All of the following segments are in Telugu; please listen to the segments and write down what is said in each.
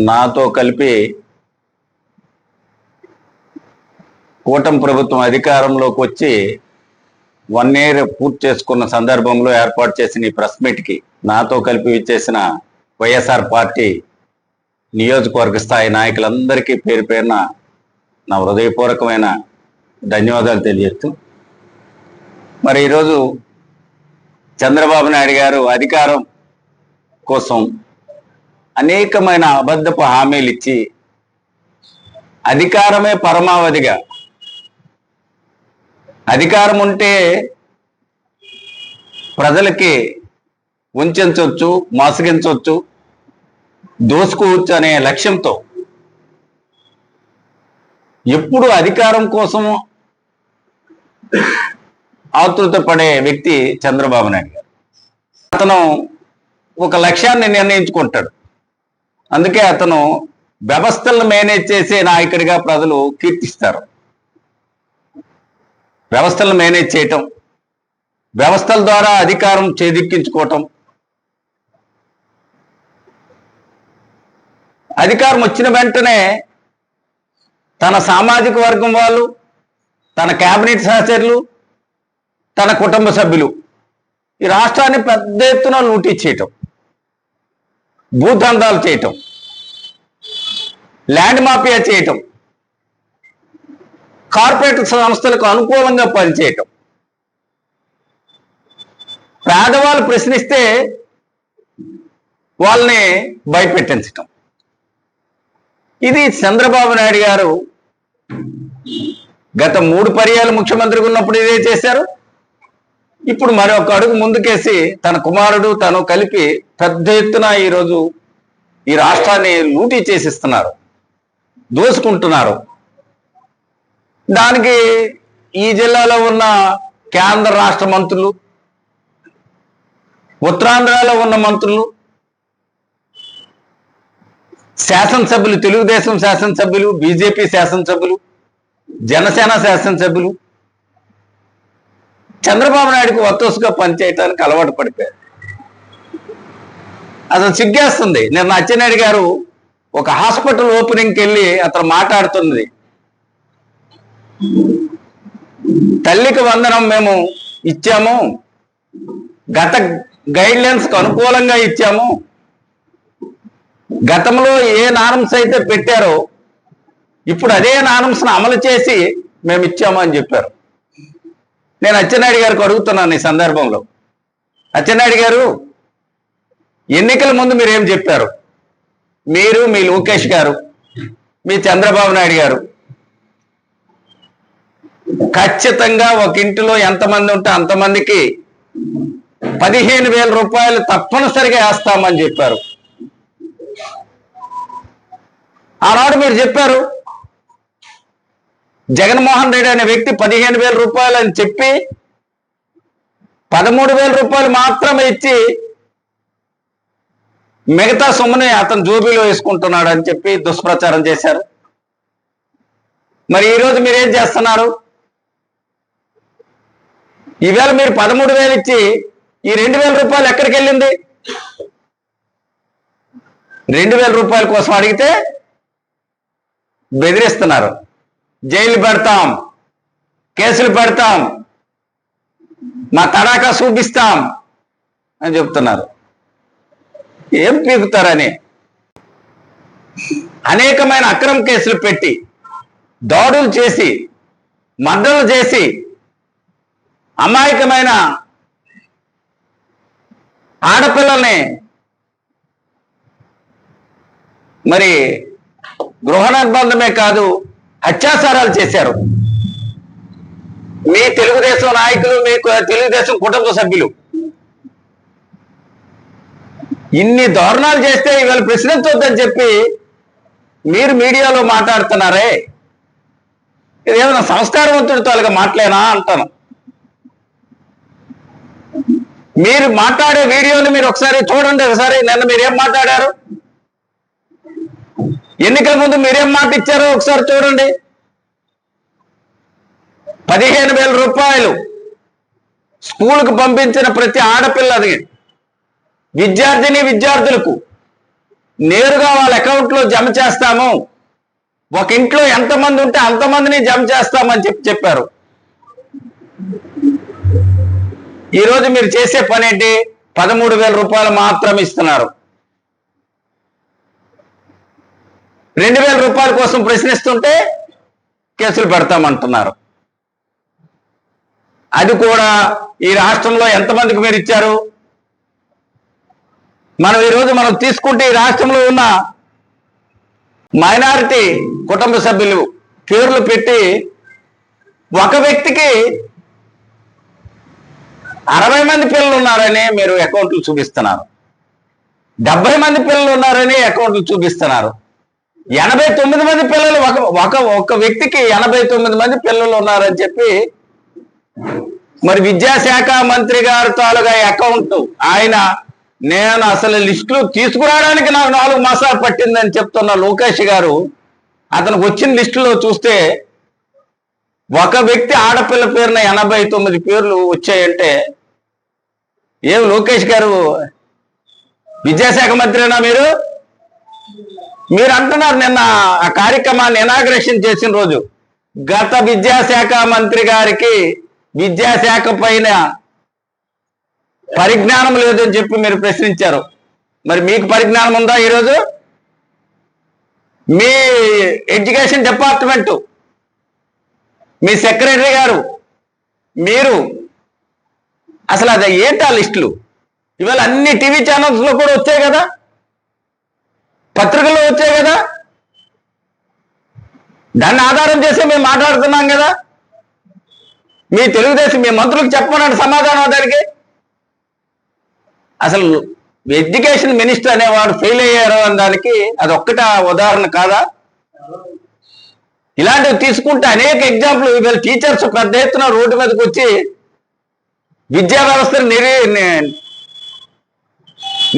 నాతో కలిపి కూటమి ప్రభుత్వం అధికారంలోకి వచ్చి వన్ ఇయర్ పూర్తి చేసుకున్న సందర్భంలో ఏర్పాటు చేసిన ఈ ప్రెస్ మీట్కి నాతో కలిపి ఇచ్చేసిన వైఎస్ఆర్ పార్టీ నియోజకవర్గ స్థాయి నాయకులందరికీ పేరు పేరున నా హృదయపూర్వకమైన ధన్యవాదాలు తెలియజేస్తూ మరి ఈరోజు చంద్రబాబు నాయుడు గారు అధికారం కోసం అనేకమైన అబద్ధపు హామీలు ఇచ్చి అధికారమే పరమావధిగా. అధికారం ఉంటే ప్రజలకి ఉంచవచ్చు మోసగించవచ్చు దోసుకోవచ్చు అనే లక్ష్యంతో. ఎప్పుడు అధికారం కోసం ఆతృత పడే వ్యక్తి చంద్రబాబు నాయుడు గారు. అతను ఒక లక్ష్యాన్ని నిర్ణయించుకుంటాడు. అందుకే అతను వ్యవస్థలను మేనేజ్ చేసే నాయకుడిగా ప్రజలు కీర్తిస్తారు. వ్యవస్థలను మేనేజ్ చేయటం వ్యవస్థల ద్వారా అధికారం చేదిక్కించుకోవటం అధికారం వచ్చిన వెంటనే తన సామాజిక వర్గం వాళ్ళు తన కేబినెట్ సహచరులు తన కుటుంబ సభ్యులు ఈ రాష్ట్రాన్ని పెద్ద ఎత్తున లూటీ చేయటం భూదందాలు చేయటం. ల్యాండ్ మాఫియా చేయటం కార్పొరేట్ సంస్థలకు అనుకూలంగా పనిచేయటం. పేదవాళ్ళు ప్రశ్నిస్తే వాళ్ళని భయపెట్టించటం. ఇది చంద్రబాబు నాయుడు గారు గత మూడు పర్యాలు ముఖ్యమంత్రిగా ఉన్నప్పుడు ఇదే చేశారు. ఇప్పుడు మరొక అడుగు ముందుకేసి తన కుమారుడు తను కలిపి పెద్ద ఎత్తున ఈరోజు ఈ రాష్ట్రాన్ని లూటీ చేసిస్తున్నారు. దోసుకుంటున్నారు. దానికి ఈ జిల్లాలో ఉన్న కేంద్ర రాష్ట్ర మంత్రులు ఉత్తరాంధ్రలో ఉన్న మంత్రులు శాసనసభ్యులు తెలుగుదేశం శాసనసభ్యులు బీజేపీ శాసనసభ్యులు జనసేన శాసనసభ్యులు చంద్రబాబు నాయుడుకి వత్తోసుగా పనిచేయటానికి అలవాటు పడిపోయారు. అసలు సిగ్గేస్తుంది. నిన్న అచ్చెన్నాయుడు గారు ఒక హాస్పిటల్ ఓపెనింగ్కి వెళ్ళి అతను మాట్లాడుతుంది తల్లికి వందనం మేము ఇచ్చాము. గత గైడ్ లైన్స్కి అనుకూలంగా ఇచ్చాము. గతంలో ఏ నార్మ్స్ అయితే పెట్టారో ఇప్పుడు అదే నార్మ్స్ను అమలు చేసి మేము ఇచ్చాము అని చెప్పారు. నేను అచ్చెన్నాయుడు గారికి అడుగుతున్నాను ఈ సందర్భంలో. అచ్చెన్నాయుడు గారు ఎన్నికల ముందు మీరు ఏం చెప్పారు? మీరు మీ లోకేష్ గారు మీ చంద్రబాబు నాయుడు గారు ఖచ్చితంగా ఒక ఇంటిలో ఎంతమంది ఉంటే అంతమందికి పదిహేను వేల రూపాయలు తప్పనిసరిగా వేస్తామని చెప్పారు. ఆనాడు మీరు చెప్పారు జగన్మోహన్ రెడ్డి అనే వ్యక్తి పదిహేను వేల రూపాయలు అని చెప్పి పదమూడు వేల రూపాయలు మాత్రమే ఇచ్చి మిగతా సొమ్ముని అతను జోబీలో వేసుకుంటున్నాడు అని చెప్పి దుష్ప్రచారం చేశారు. మరి ఈరోజు మీరేం చేస్తున్నారు? ఈవేళ మీరు పదమూడు వేలు ఇచ్చి ఈ రెండు వేల రూపాయలు ఎక్కడికి వెళ్ళింది? రెండు వేల రూపాయల కోసం అడిగితే బెదిరిస్తున్నారు. జైలు పెడతాం కేసులు పెడతాం మా తడాకా చూపిస్తాం అని చెప్తున్నారు. ఏం పీకుతారని? అనేకమైన అక్రమ కేసులు పెట్టి దాడులు చేసి మర్డర్లు చేసి అమాయకమైన ఆడపిల్లల్ని మరి గృహ నిర్బంధమే కాదు అత్యాచారాలు చేశారు. మీ తెలుగుదేశం నాయకులు మీ తెలుగుదేశం కుటుంబ సభ్యులు ఇన్ని దారుణాలు చేస్తే ఇవాళ వద్దని చెప్పి మీరు మీడియాలో మాట్లాడుతున్నారే? ఇది సంస్కారవంతుడితో సంస్కారవంతుడి తాలుగా అంటాను. మీరు మాట్లాడే వీడియోని మీరు ఒకసారి చూడండి ఒకసారి. నిన్న మీరేం మాట్లాడారు? ఎన్నికల ముందు మీరేం మాట ఇచ్చారో ఒకసారి చూడండి. పదిహేను వేల రూపాయలు స్కూల్కి పంపించిన ప్రతి ఆడపిల్లది. విద్యార్థిని విద్యార్థులకు నేరుగా వాళ్ళ అకౌంట్లో జమ చేస్తాము. ఒక ఇంట్లో ఎంతమంది ఉంటే అంతమందిని జమ చేస్తామని చెప్పి చెప్పారు. ఈరోజు మీరు చేసే పని ఏంటి? పదమూడు వేల రూపాయలు మాత్రం ఇస్తున్నారు. రెండు వేల రూపాయల కోసం ప్రశ్నిస్తుంటే కేసులు పెడతామంటున్నారు. అది కూడా ఈ రాష్ట్రంలో ఎంతమందికి మీరు ఇచ్చారు? మనం ఈరోజు మనం తీసుకుంటే ఈ రాష్ట్రంలో ఉన్న మైనారిటీ కుటుంబ సభ్యులు పేర్లు పెట్టి ఒక వ్యక్తికి అరవై మంది పిల్లలు ఉన్నారని మీరు అకౌంట్లు చూపిస్తున్నారు. డెబ్బై మంది పిల్లలు ఉన్నారని అకౌంట్లు చూపిస్తున్నారు. ఎనభై తొమ్మిది మంది పిల్లలు ఒక ఒక ఒక వ్యక్తికి ఎనభై తొమ్మిది మంది పిల్లలు ఉన్నారని చెప్పి మరి విద్యాశాఖ మంత్రి గారు తాలూగా అకౌంట్ ఆయన నేను అసలు లిస్టులు తీసుకురావడానికి నాకు నాలుగు మాసాలు పట్టిందని చెప్తున్న లోకేష్ గారు అతనికి వచ్చిన లిస్టులో చూస్తే ఒక వ్యక్తి ఆడపిల్ల పేరున ఎనభై తొమ్మిది పేర్లు వచ్చాయంటే ఏం లోకేష్ గారు? విద్యాశాఖ మంత్రినా మీరు? మీరు అంటున్నారు నిన్న ఆ కార్యక్రమాన్ని ఇనాగ్రేషన్ చేసిన రోజు. గత విద్యాశాఖ మంత్రి గారికి విద్యాశాఖ పైన పరిజ్ఞానం లేదని చెప్పి మీరు ప్రశ్నించారు. మరి మీకు పరిజ్ఞానం ఉందా ఈరోజు? మీ ఎడ్యుకేషన్ డిపార్ట్మెంటు మీ సెక్రటరీ గారు మీరు అసలు అది ఏంటా లిస్టులు? ఇవాళ అన్ని టీవీ ఛానల్స్లో కూడా వచ్చాయి కదా? పత్రికల్లో వచ్చాయి కదా? దాన్ని ఆధారం చేసి మేము మాట్లాడుతున్నాం కదా? మీ తెలుగుదేశం మీ మంత్రులకు చెప్పమనండి సమాధానం దానికి అసలు ఎడ్యుకేషన్ మినిస్టర్ అనేవాడు ఫెయిల్ అయ్యారు అనే దానికి అది ఒక్కట ఉదాహరణ కాదా? ఇలాంటివి తీసుకుంటే అనేక ఎగ్జాంపుల్. వీళ్ళ టీచర్స్ పెద్ద ఎత్తున రోడ్డు మీదకి వచ్చి విద్యా వ్యవస్థను నిర్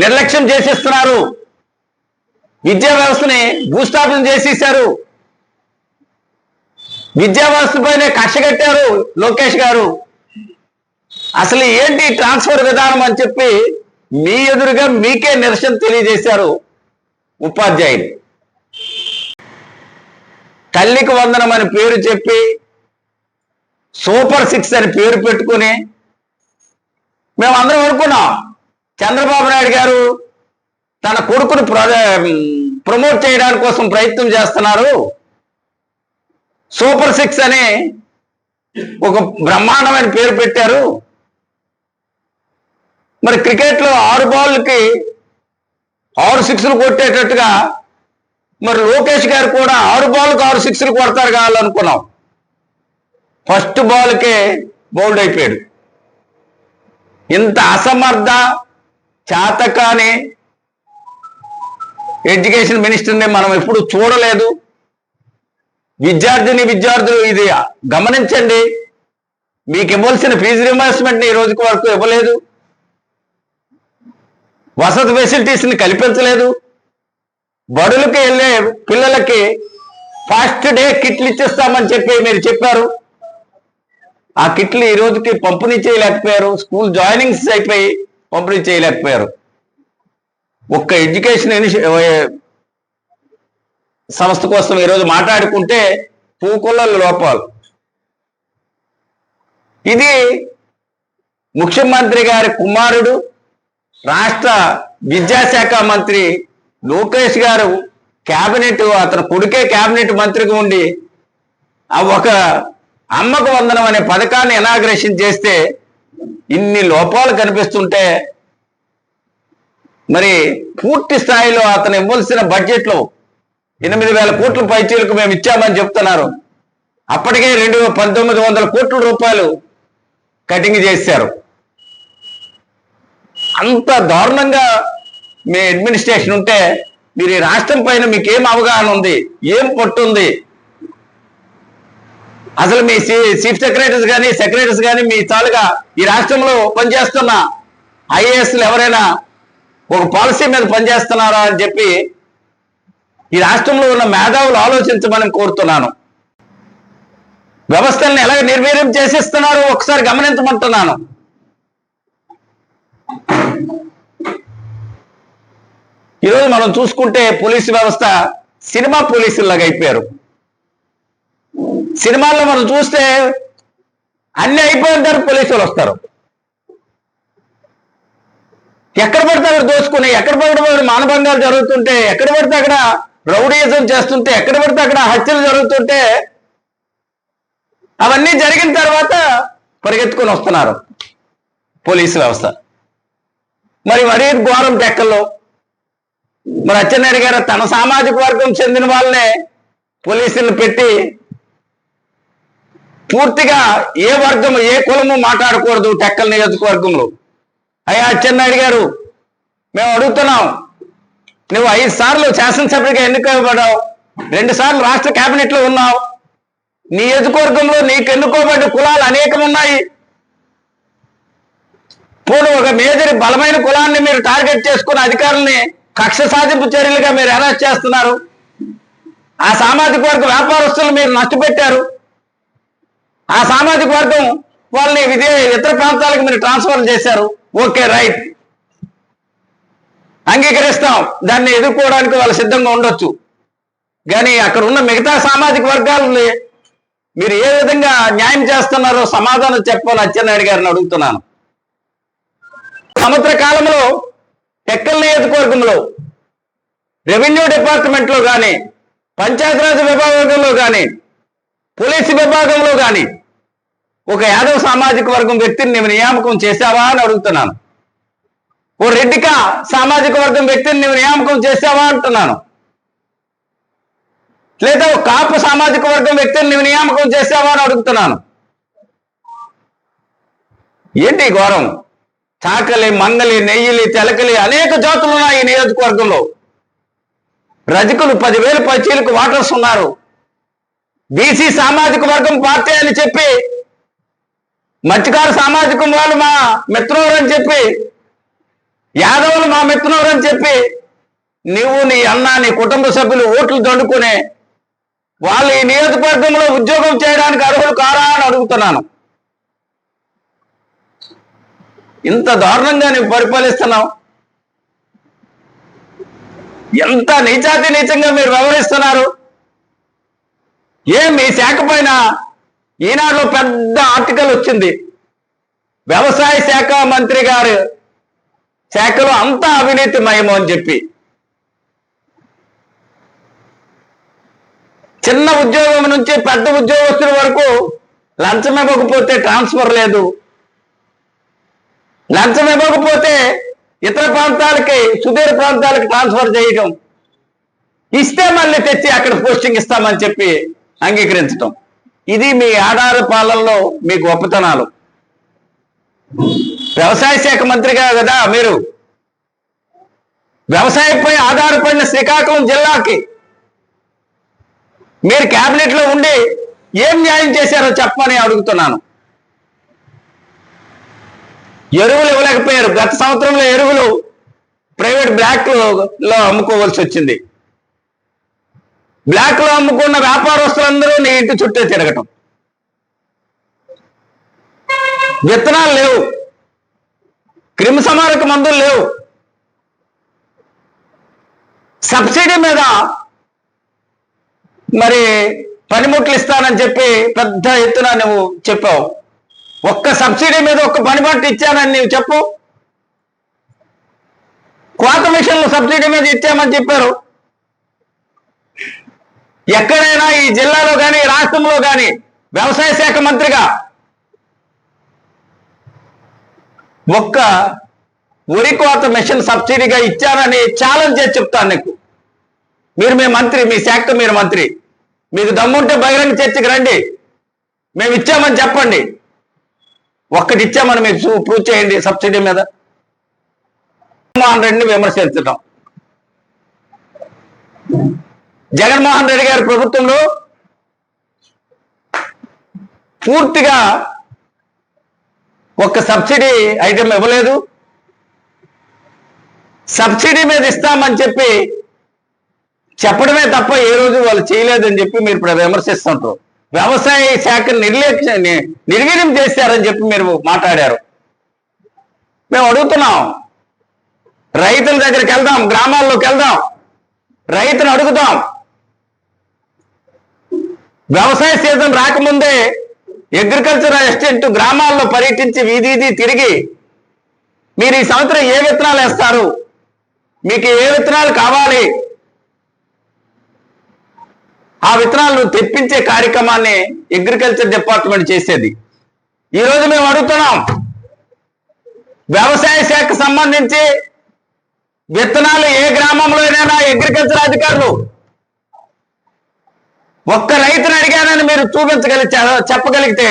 నిర్లక్ష్యం చేసేస్తున్నారు. విద్యా వ్యవస్థని భూస్థాపన చేసేసారు విద్యా వ్యవస్థ పైన కక్ష కట్టారు లోకేష్ గారు. అసలు ఏంటి ట్రాన్స్ఫర్ విధానం అని చెప్పి మీ ఎదురుగా మీకే నిరసన తెలియజేశారు ఉపాధ్యాయులు. తల్లికి వందనం అని పేరు చెప్పి సూపర్ సిక్స్ అని పేరు పెట్టుకుని మేము అందరం అనుకున్నాం. చంద్రబాబు నాయుడు గారు తన కొడుకును ప్రమోట్ చేయడానికి కోసం ప్రయత్నం చేస్తున్నారు. సూపర్ సిక్స్ అని ఒక బ్రహ్మాండమైన పేరు పెట్టారు. మరి క్రికెట్లో ఆరు బాల్కి ఆరు సిక్స్లు కొట్టేటట్టుగా మరి లోకేష్ గారు కూడా ఆరు బాల్కి ఆరు సిక్స్లు కొడతారు కావాలనుకున్నాం. ఫస్ట్ బాల్కే బౌల్డ్ అయిపోయాడు. ఇంత అసమర్థ చాతకాని ఎడ్యుకేషన్ మినిస్టర్ని మనం ఎప్పుడు చూడలేదు. విద్యార్థిని విద్యార్థులు ఇది గమనించండి. మీకు ఇవ్వాల్సిన ఫీజు రింబర్స్మెంట్ని ఈ రోజుకి వరకు ఇవ్వలేదు. వసతి ఫెసిలిటీస్ని కల్పించలేదు. బడులకి వెళ్ళే పిల్లలకి ఫస్ట్ డే కిట్లు ఇచ్చేస్తామని చెప్పి మీరు చెప్పారు. ఆ కిట్లు ఈ రోజుకి పంపిణీ చేయలేకపోయారు. స్కూల్ జాయినింగ్స్ అయిపోయి పంపిణీ చేయలేకపోయారు. ఒక్క ఎడ్యుకేషన్ సంస్థ కోసం ఈరోజు మాట్లాడుకుంటే పూకుల లోపాలు. ఇది ముఖ్యమంత్రి గారి కుమారుడు రాష్ట్ర విద్యాశాఖ మంత్రి లోకేష్ గారు కేబినెట్ అతని కొడుకే కేబినెట్ మంత్రిగా ఉండి ఆ ఒక అమ్మకు వందనం అనే పథకాన్ని ఇనాగ్రేషన్ చేస్తే ఇన్ని లోపాలు కనిపిస్తుంటే మరి పూర్తి స్థాయిలో అతను ఇవ్వాల్సిన బడ్జెట్లో ఎనిమిది వేల కోట్ల పైచీలకు మేము ఇచ్చామని చెప్తున్నారు. అప్పటికే రెండు పంతొమ్మిది వందల కోట్ల రూపాయలు కటింగ్ చేశారు. అంత దారుణంగా మీ అడ్మినిస్ట్రేషన్ ఉంటే మీరు ఈ రాష్ట్రం పైన మీకేం అవగాహన ఉంది? ఏం పట్టుంది అసలు మీ చీఫ్ సెక్రటరీస్ కానీ సెక్రటరీస్ కానీ మీ తాలుగా ఈ రాష్ట్రంలో పనిచేస్తున్న ఐఏఎస్లు ఎవరైనా ఒక పాలసీ మీద పనిచేస్తున్నారా అని చెప్పి ఈ రాష్ట్రంలో ఉన్న మేధావులు ఆలోచించమని కోరుతున్నాను. వ్యవస్థల్ని ఎలా నిర్వీర్యం చేసేస్తున్నారో? ఒకసారి గమనించమంటున్నాను. ఈరోజు మనం చూసుకుంటే పోలీసు వ్యవస్థ సినిమా పోలీసుల్లాగా అయిపోయారు. సినిమాల్లో మనం చూస్తే అన్ని అయిపోయిన తర్వాత పోలీసులు వస్తారు. ఎక్కడ పడితే అక్కడ దోచుకుని ఎక్కడ పడితే మానభంగాలు జరుగుతుంటే ఎక్కడ పడితే అక్కడ రౌడీయిజం చేస్తుంటే ఎక్కడ పడితే అక్కడ హత్యలు జరుగుతుంటే అవన్నీ జరిగిన తర్వాత పరిగెత్తుకొని వస్తున్నారు పోలీసు వ్యవస్థ. మరి మరీ ఘోరం టెక్కల్లో మరి అచ్చెన్నాయుడు గారు తన సామాజిక వర్గం చెందిన వాళ్ళనే పోలీసులను పెట్టి పూర్తిగా ఏ వర్గము ఏ కులము మాట్లాడకూడదు టెక్కల నియోజకవర్గంలో. అయ్యా అచ్చెన్నాయుడు గారు మేము అడుగుతున్నాం నువ్వు ఐదు సార్లు శాసనసభ్యుడిగా ఎన్నుకోబడ్డావు రెండు సార్లు రాష్ట్ర కేబినెట్లో ఉన్నావు. నీ నియోజకవర్గంలో నీకు ఎన్నుకోబడ్డ కులాలు అనేకం ఉన్నాయి పోను ఒక మేజర్ బలమైన కులాన్ని మీరు టార్గెట్ చేసుకుని అధికారుల్ని కక్ష సాధింపు చర్యలుగా మీరు అరెస్ట్ చేస్తున్నారు. ఆ సామాజిక వర్గ వ్యాపారస్తులు మీరు నష్టపెట్టారు. ఆ సామాజిక వర్గం వాళ్ళని విదే ఇతర ప్రాంతాలకు మీరు ట్రాన్స్ఫర్ చేశారు. Okay right. అంగీకరిస్తాం. దాన్ని ఎదుర్కోవడానికి వాళ్ళు సిద్ధంగా ఉండొచ్చు. కానీ అక్కడ ఉన్న మిగతా సామాజిక వర్గాలని మీరు ఏ విధంగా న్యాయం చేస్తున్నారో సమాధానం చెప్పాలని అచ్చెన్నాయుడు గారిని అడుగుతున్నాను. సంవత్సర కాలంలో టెక్కల్ నియోజకవర్గంలో రెవెన్యూ డిపార్ట్మెంట్లో కానీ పంచాయతీరాజ్ విభాగంలో కానీ పోలీసు విభాగంలో కానీ ఒక యాదవ సామాజిక వర్గం వ్యక్తిని నువ్వు నియామకం చేశావా అని అడుగుతున్నాను. ఓ రెడ్డిక సామాజిక వర్గం వ్యక్తిని నువ్వు నియామకం చేశావా అంటున్నాను. లేదా ఓ కాపు సామాజిక వర్గం వ్యక్తిని నువ్వు నియామకం చేశావా అని అడుగుతున్నాను. ఏంటి ఘోరం? చాకలి మంగలి నెయ్యిలి తెలకలి అనేక జాతులు ఉన్నాయి ఈ నియోజకవర్గంలో. రజకులు పదివేలు పచ్చీలకు వాటర్స్ ఉన్నారు బీసీ సామాజిక వర్గం పార్టీ అని చెప్పి మత్స్యకారు సామాజికం వాళ్ళు మా మిత్రులు అని చెప్పి యాదవులు మా మిత్రులు అని చెప్పి నువ్వు నీ అన్న నీ కుటుంబ సభ్యులు ఓట్లు దండుకునే వాళ్ళు ఈ నియోజకవర్గంలో ఉద్యోగం చేయడానికి అర్హులు కారా అని అడుగుతున్నాను. ఇంత దారుణంగా నువ్వు పరిపాలిస్తున్నావు? ఎంత నీచాతి నీచంగా మీరు వ్యవహరిస్తున్నారు? ఏం మీ శాఖ పైన ఈనాడులో పెద్ద ఆర్టికల్ వచ్చింది. వ్యవసాయ శాఖ మంత్రి గారు శాఖలో అంతా అవినీతి మయము అని చెప్పి. చిన్న ఉద్యోగం నుంచి పెద్ద ఉద్యోగస్తుల వరకు లంచం ఇవ్వకపోతే ట్రాన్స్ఫర్ లేదు. లంచం ఇవ్వకపోతే ఇతర ప్రాంతాలకి సుదూర ప్రాంతాలకు ట్రాన్స్ఫర్ చేయటం. ఇస్తే మళ్ళీ తెచ్చి అక్కడ పోస్టింగ్ ఇస్తామని చెప్పి అంగీకరించటం. ఇది మీ ఆధార పాలనలో మీ గొప్పతనాలు. వ్యవసాయ శాఖ మంత్రిగా కదా మీరు? వ్యవసాయంపై ఆధారపడిన శ్రీకాకుళం జిల్లాకి మీరు క్యాబినెట్లో లో ఉండి ఏం న్యాయం చేశారో చెప్పమని అడుగుతున్నాను. ఎరువులు ఇవ్వలేకపోయారు. గత సంవత్సరంలో ఎరువులు ప్రైవేట్ బ్లాక్లో అమ్ముకోవాల్సి వచ్చింది. బ్లాక్లో అమ్ముకున్న వ్యాపారస్తులందరూ నీ ఇంటి చుట్టే తిరగటం. విత్తనాలు లేవు. క్రిమి మందులు లేవు. సబ్సిడీ మీద మరి పనిముట్లు ఇస్తానని చెప్పి పెద్ద ఎత్తున నువ్వు చెప్పావు. ఒక్క సబ్సిడీ మీద ఒక్క పనిముట్లు ఇచ్చానని నీవు చెప్పు. కోత మిషన్లు సబ్సిడీ మీద ఇచ్చామని చెప్పారు. ఎక్కడైనా ఈ జిల్లాలో కానీ రాష్ట్రంలో కానీ వ్యవసాయ శాఖ మంత్రిగా ఒక్క వరి కోత మిషన్ సబ్సిడీగా ఇచ్చానని ఛాలెంజ్ చేసి చెప్తాను నీకు. మీరు మీ మంత్రి మీ శాఖ మీరు మంత్రి. మీకు దమ్ముంటే బహిరంగ చర్చకి రండి. మేము ఇచ్చామని చెప్పండి. ఒక్కటి ఇచ్చామని మీరు చూ- ప్రూవ్ చేయండి సబ్సిడీ మీద. జగన్మోహన్ రెడ్డిని విమర్శించడం జగన్మోహన్ రెడ్డి గారి ప్రభుత్వంలో పూర్తిగా ఒక్క సబ్సిడీ ఐటెం ఇవ్వలేదు. సబ్సిడీ మీద ఇస్తామని చెప్పి చెప్పడమే తప్ప ఏ రోజు వాళ్ళు చేయలేదని చెప్పి మీరు ఇప్పుడు విమర్శిస్తుంటారు. వ్యవసాయ శాఖను నిర్లక్ష్య నిర్వీర్యం చేశారని చెప్పి మీరు మాట్లాడారు. మేము అడుగుతున్నాం. రైతుల దగ్గరికి వెళ్దాం గ్రామాల్లోకి వెళ్దాం. రైతును అడుగుదాం. వ్యవసాయ సీజన్ రాకముందే అగ్రికల్చర్ అసిస్టెంట్ గ్రామాల్లో పర్యటించి వీధి వీధి తిరిగి మీరు ఈ సంవత్సరం ఏ విత్తనాలు వేస్తారు? మీకు ఏ విత్తనాలు కావాలి? ఆ విత్తనాలను తెప్పించే కార్యక్రమాన్ని అగ్రికల్చర్ డిపార్ట్మెంట్ చేసేది. ఈరోజు మేము అడుగుతున్నాం వ్యవసాయ శాఖకు సంబంధించి విత్తనాలు ఏ గ్రామంలో అయినా అగ్రికల్చర్ అధికారులు ఒక్క రైతుని అడిగానని మీరు చూపించగలి చెప్పగలిగితే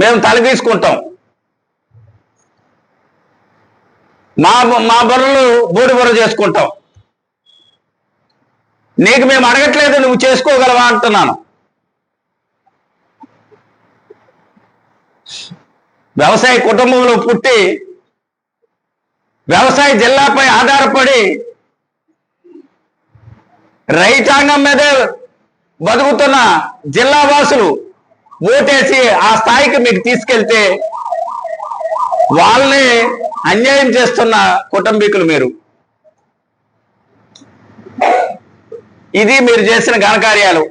మేము తలదీసుకుంటాం మా మా బరులు బోడి చేసుకుంటాం. నీకు మేము అడగట్లేదు నువ్వు చేసుకోగలవా అంటున్నాను. వ్యవసాయ కుటుంబంలో పుట్టి వ్యవసాయ జిల్లాపై ఆధారపడి రైతాంగం మీదే బతుకుతున్న జిల్లా వాసులు ఓటేసి ఆ స్థాయికి మీకు తీసుకెళ్తే వాళ్ళని అన్యాయం చేస్తున్న కుటుంబీకులు మీరు. ఇది మీరు చేసిన ఘనకార్యాలు.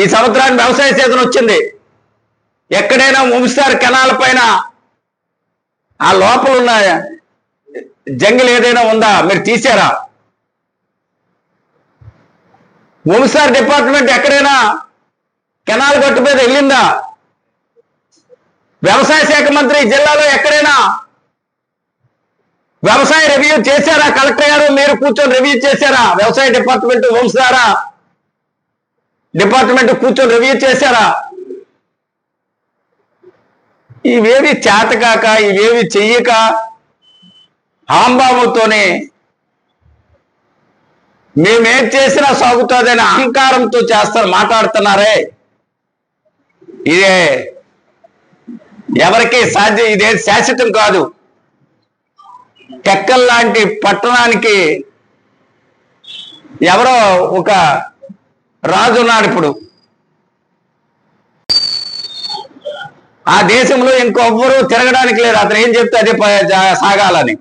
ఈ సంవత్సరానికి వ్యవసాయ సీజన్ వచ్చింది. ఎక్కడైనా ముంసార్ కెనాల పైన ఆ లోపల ఉన్న జంగిల్ ఏదైనా ఉందా? మీరు తీసారా ముంసార్ డిపార్ట్మెంట్ ఎక్కడైనా కెనాల్ గట్టు మీద వెళ్ళిందా? వ్యవసాయ శాఖ మంత్రి ఈ జిల్లాలో ఎక్కడైనా వ్యవసాయ రివ్యూ చేశారా? కలెక్టర్ గారు మీరు కూర్చొని రివ్యూ చేశారా? వ్యవసాయ డిపార్ట్మెంట్ వంశారా డిపార్ట్మెంట్ కూర్చొని రివ్యూ చేశారా? ఇవేవి చేతకాక ఇవేవి చెయ్యక హాంబాబుతోనే మేమేం చేసినా సాగుతుందని అహంకారంతో చేస్తారు మాట్లాడుతున్నారే. ఇదే ఎవరికి సాధ్యం ఇదే శాశ్వతం కాదు. టెక్కల్ లాంటి పట్టణానికి ఎవరో ఒక రాజు ఉన్నాడు ఇప్పుడు. ఆ దేశంలో ఇంకొవ్వరు తిరగడానికి లేరు. అతను ఏం చెప్తే అదే సాగాలని.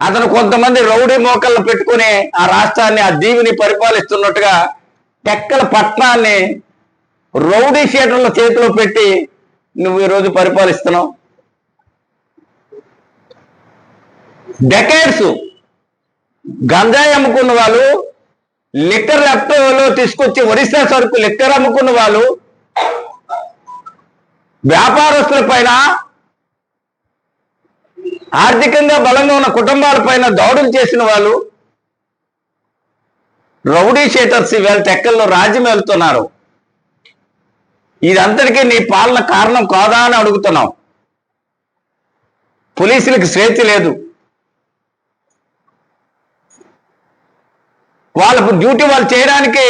అతను కొంతమంది రౌడీ మోకళ్ళు పెట్టుకుని ఆ రాష్ట్రాన్ని ఆ దీవిని పరిపాలిస్తున్నట్టుగా టెక్కల పట్టణాన్ని రౌడీ షీటర్ల చేతిలో పెట్టి నువ్వు ఈరోజు పరిపాలిస్తున్నావు. డెకేడ్స్ గంజాయి అమ్ముకున్న వాళ్ళు లిక్కర్ లెఫ్ట్లో తీసుకొచ్చి ఒరిస్సా సరుకు లిక్కర్ అమ్ముకున్న వాళ్ళు వ్యాపారస్తుల పైన ఆర్థికంగా బలంగా ఉన్న కుటుంబాల పైన దాడులు చేసిన వాళ్ళు రౌడీ షేటర్స్ ఇవాళ టెక్కల్లో రాజ్యం వెళ్తున్నారు ఇదంతటికీ నీ పాలన కారణం కాదా అని అడుగుతున్నాం. పోలీసులకు స్వేచ్ఛ లేదు. వాళ్ళ డ్యూటీ వాళ్ళు చేయడానికి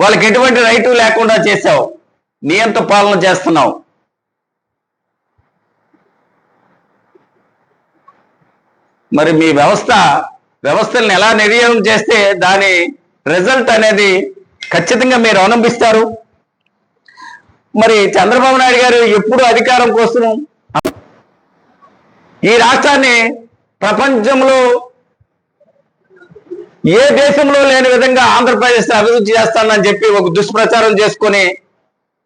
వాళ్ళకి ఎటువంటి రైటు లేకుండా చేశావు నియంత పాలన చేస్తున్నావు. మరి మీ వ్యవస్థ వ్యవస్థలను ఎలా నిర్వహణ చేస్తే దాని రిజల్ట్ అనేది ఖచ్చితంగా మీరు అవలంబిస్తారు? మరి చంద్రబాబు నాయుడు గారు ఎప్పుడు అధికారం కోసం ఈ రాష్ట్రాన్ని ప్రపంచంలో ఏ దేశంలో లేని విధంగా ఆంధ్రప్రదేశ్ అభివృద్ధి చేస్తానని చెప్పి ఒక దుష్ప్రచారం చేసుకొని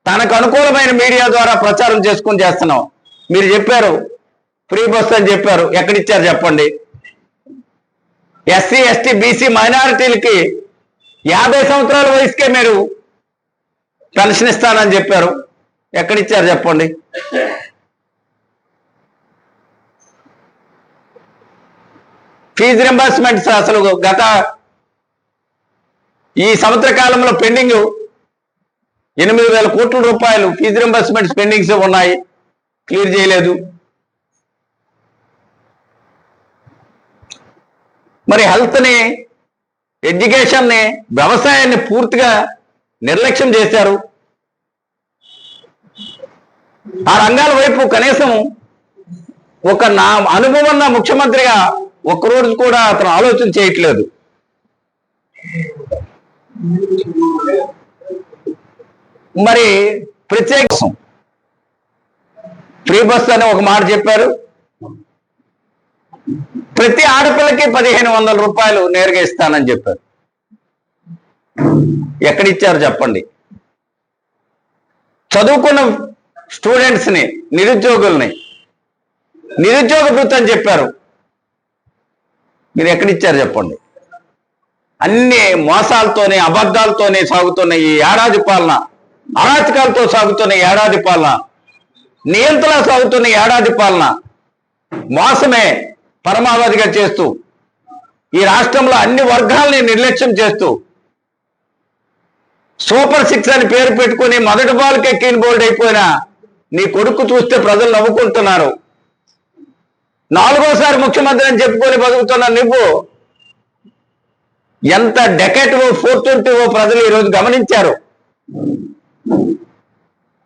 తనకు అనుకూలమైన మీడియా ద్వారా ప్రచారం చేసుకొని చేస్తున్నాం మీరు చెప్పారు. ఫ్రీ బస్ అని చెప్పారు. ఎక్కడిచ్చారు చెప్పండి. ఎస్సీ ఎస్టీ బీసీ మైనారిటీలకి యాభై సంవత్సరాల వయసుకే మీరు పెన్షన్ ఇస్తానని చెప్పారు. ఎక్కడిచ్చారు చెప్పండి. ఫీజు రింబర్స్మెంట్స్ అసలు గత ఈ సంవత్సర కాలంలో పెండింగ్ ఎనిమిది వేల కోట్ల రూపాయలు ఫీజు రింబర్స్మెంట్స్ పెండింగ్స్ ఉన్నాయి. క్లియర్ చేయలేదు. మరి హెల్త్ని ఎడ్యుకేషన్ని వ్యవసాయాన్ని పూర్తిగా నిర్లక్ష్యం చేశారు. ఆ రంగాల వైపు కనీసం ఒక నా అనుభవం ఉన్న ముఖ్యమంత్రిగా ఒక్కరోజు కూడా అతను ఆలోచన చేయట్లేదు. మరి ప్రత్యేక ఫ్రీ బస్ అని ఒక మాట చెప్పారు. ప్రతి ఆడపిల్లకి పదిహేను వందల రూపాయలు నేరుగా ఇస్తానని చెప్పారు. ఎక్కడిచ్చారు చెప్పండి. చదువుకున్న స్టూడెంట్స్ని నిరుద్యోగుల్ని నిరుద్యోగ వృత్తి అని చెప్పారు. మీరు ఎక్కడిచ్చారు చెప్పండి? అన్ని మోసాలతోనే అబద్ధాలతోనే సాగుతున్న ఈ ఏడాది పాలన అరాచకాలతో సాగుతున్న ఏడాది పాలన నియంత్రణ సాగుతున్న ఏడాది పాలన మోసమే పరమావధిగా చేస్తూ ఈ రాష్ట్రంలో అన్ని వర్గాల్ని నిర్లక్ష్యం చేస్తూ సూపర్ సిక్స్ అని పేరు పెట్టుకుని మొదటి బాల్కే ఎక్కిన బోల్డ్ అయిపోయినా నీ కొడుకు చూస్తే ప్రజలు నవ్వుకుంటున్నారు. నాలుగోసారి ముఖ్యమంత్రి అని చెప్పుకొని బతుకుతున్న నువ్వు ఎంత డెకెటివో ఓ ప్రజలు ఈరోజు గమనించారు.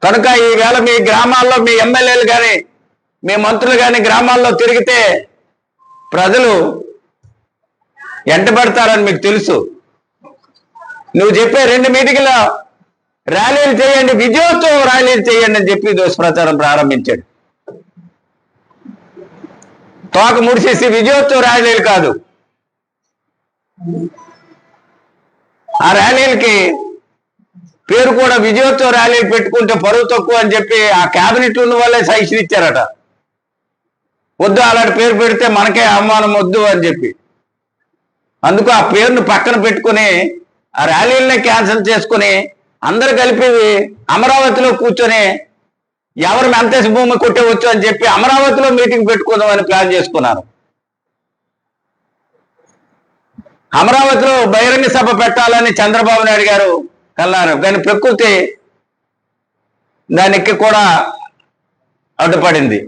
కనుక ఈవేళ మీ గ్రామాల్లో మీ ఎమ్మెల్యేలు కానీ మీ మంత్రులు కానీ గ్రామాల్లో తిరిగితే ప్రజలు ఎంటబడతారని మీకు తెలుసు. నువ్వు చెప్పే రెండు మీటింగ్లో ర్యాలీలు చేయండి విజయోత్సవం ర్యాలీలు చేయండి అని చెప్పి దుష్ప్రచారం ప్రారంభించాడు. తోక ముడిచేసి విజయోత్సవ ర్యాలీలు కాదు. ఆ ర్యాలీలకి పేరు కూడా విజయోత్సవ ర్యాలీలు పెట్టుకుంటే పరువు తక్కువ అని చెప్పి ఆ క్యాబినెట్ ఉన్న వాళ్ళే సజెషన్ ఇచ్చారట. వద్దు అలాంటి పేరు పెడితే మనకే అవమానం వద్దు అని చెప్పి. అందుకు ఆ పేరును పక్కన పెట్టుకుని ఆ ర్యాలీలని క్యాన్సిల్ చేసుకుని అందరు కలిపి అమరావతిలో కూర్చొని ఎవరు మెంతేసి భూమి కొట్టేవచ్చు అని చెప్పి అమరావతిలో మీటింగ్ పెట్టుకుందామని ప్లాన్ చేసుకున్నారు. అమరావతిలో బహిరంగ సభ పెట్టాలని చంద్రబాబు నాయుడు గారు కన్నారు. కానీ ప్రకృతి దానికి కూడా అడ్డుపడింది.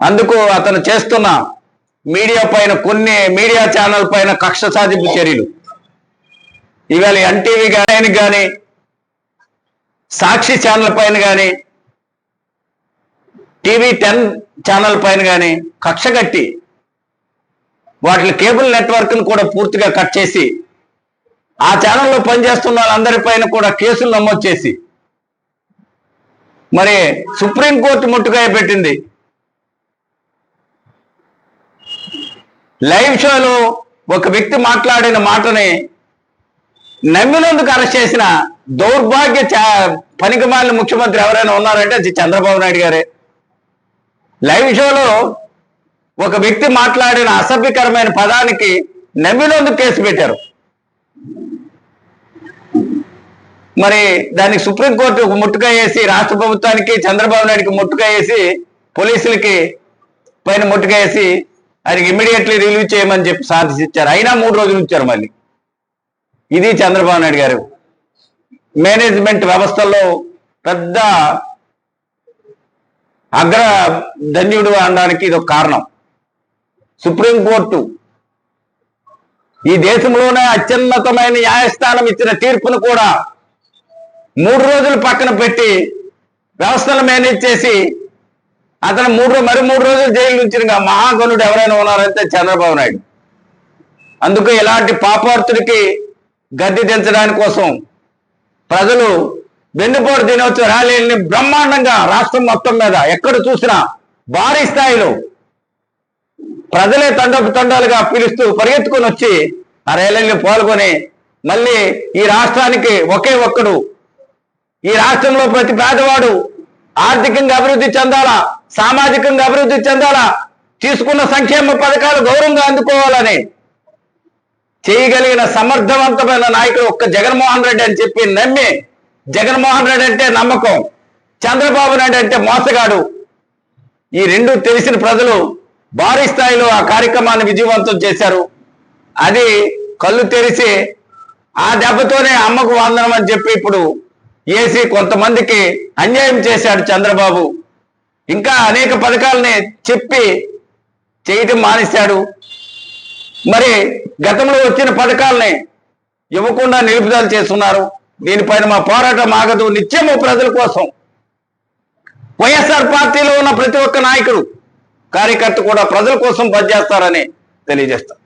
అందుకు అతను చేస్తున్న మీడియా పైన కొన్ని మీడియా ఛానల్ పైన కక్ష సాధింపు చర్యలు. ఇవాళ ఎన్టీవీ కానీ కానీ సాక్షి ఛానల్ పైన కానీ టీవీ టెన్ ఛానల్ పైన కానీ కక్ష కట్టి వాటి కేబుల్ నెట్వర్క్ను కూడా పూర్తిగా కట్ చేసి ఆ ఛానల్లో పనిచేస్తున్న వాళ్ళందరిపైన కూడా కేసులు నమోదు చేసి మరి సుప్రీంకోర్టు ముట్టుకాయ పెట్టింది. లైవ్ షోలో ఒక వ్యక్తి మాట్లాడిన మాటని నమ్మినందుకు అరెస్ట్ చేసిన దౌర్భాగ్య పనికిమాలిన ముఖ్యమంత్రి ఎవరైనా ఉన్నారంటే అది చంద్రబాబు నాయుడు గారే. లైవ్ షోలో ఒక వ్యక్తి మాట్లాడిన అసభ్యకరమైన పదానికి నమ్మినందుకు కేసు పెట్టారు. మరి దానికి సుప్రీంకోర్టు ముట్టుక ముట్టుగా వేసి రాష్ట్ర ప్రభుత్వానికి చంద్రబాబు నాయుడుకి ముట్టుగా వేసి పోలీసులకి పైన ముట్టుక వేసి ఆయనకి ఇమ్మీడియట్లీ రిలీవ్ చేయమని చెప్పి సాధించారు అయినా మూడు రోజులు ఇచ్చారు మళ్ళీ. ఇది చంద్రబాబు నాయుడు గారు. మేనేజ్మెంట్ వ్యవస్థల్లో పెద్ద అగ్ర ధన్యుడు అనడానికి ఇది ఒక కారణం సుప్రీంకోర్టు ఈ దేశంలోనే అత్యున్నతమైన న్యాయస్థానం ఇచ్చిన తీర్పును కూడా మూడు రోజులు పక్కన పెట్టి వ్యవస్థను మేనేజ్ చేసి అతను మూడు మరి మూడు రోజులు జైలు నుంచి మహాగణుడు ఎవరైనా ఉన్నారంటే చంద్రబాబు నాయుడు. అందుకు ఇలాంటి పాపార్థుడికి గద్దె తెంచడానికి కోసం ప్రజలు వెన్నుపోటు దినోత్సవ ర్యాలీని బ్రహ్మాండంగా రాష్ట్రం మొత్తం మీద ఎక్కడ చూసినా భారీ స్థాయిలో ప్రజలే తండపు తండాలుగా పిలుస్తూ పరిగెత్తుకొని వచ్చి ఆ ర్యాలీని పాల్గొని మళ్ళీ ఈ రాష్ట్రానికి ఒకే ఒక్కడు. ఈ రాష్ట్రంలో ప్రతి పేదవాడు ఆర్థికంగా అభివృద్ధి చెందాలా సామాజికంగా అభివృద్ధి చెందాలా తీసుకున్న సంక్షేమ పథకాలు గౌరవంగా అందుకోవాలని చేయగలిగిన సమర్థవంతమైన నాయకుడు ఒక్క జగన్మోహన్ రెడ్డి అని చెప్పి నమ్మి జగన్మోహన్ రెడ్డి అంటే నమ్మకం చంద్రబాబు నాయుడు అంటే మోసగాడు. ఈ రెండు తెలిసిన ప్రజలు భారీ స్థాయిలో ఆ కార్యక్రమాన్ని విజయవంతం చేశారు. అది కళ్ళు తెరిచి ఆ దెబ్బతోనే అమ్మకు వందనం అని చెప్పి ఇప్పుడు ఏసీ కొంతమందికి అన్యాయం చేశాడు చంద్రబాబు. ఇంకా అనేక పథకాలని చెప్పి చేయటం మానేశాడు. మరి గతంలో వచ్చిన పథకాలని ఇవ్వకుండా నిలుపుదల చేస్తున్నారు. దీనిపైన మా పోరాటం ఆగదు. నిత్యము ప్రజల కోసం. వైఎస్ఆర్ పార్టీలో ఉన్న ప్రతి ఒక్క నాయకుడు కార్యకర్త కూడా ప్రజల కోసం పనిచేస్తారని తెలియజేస్తారు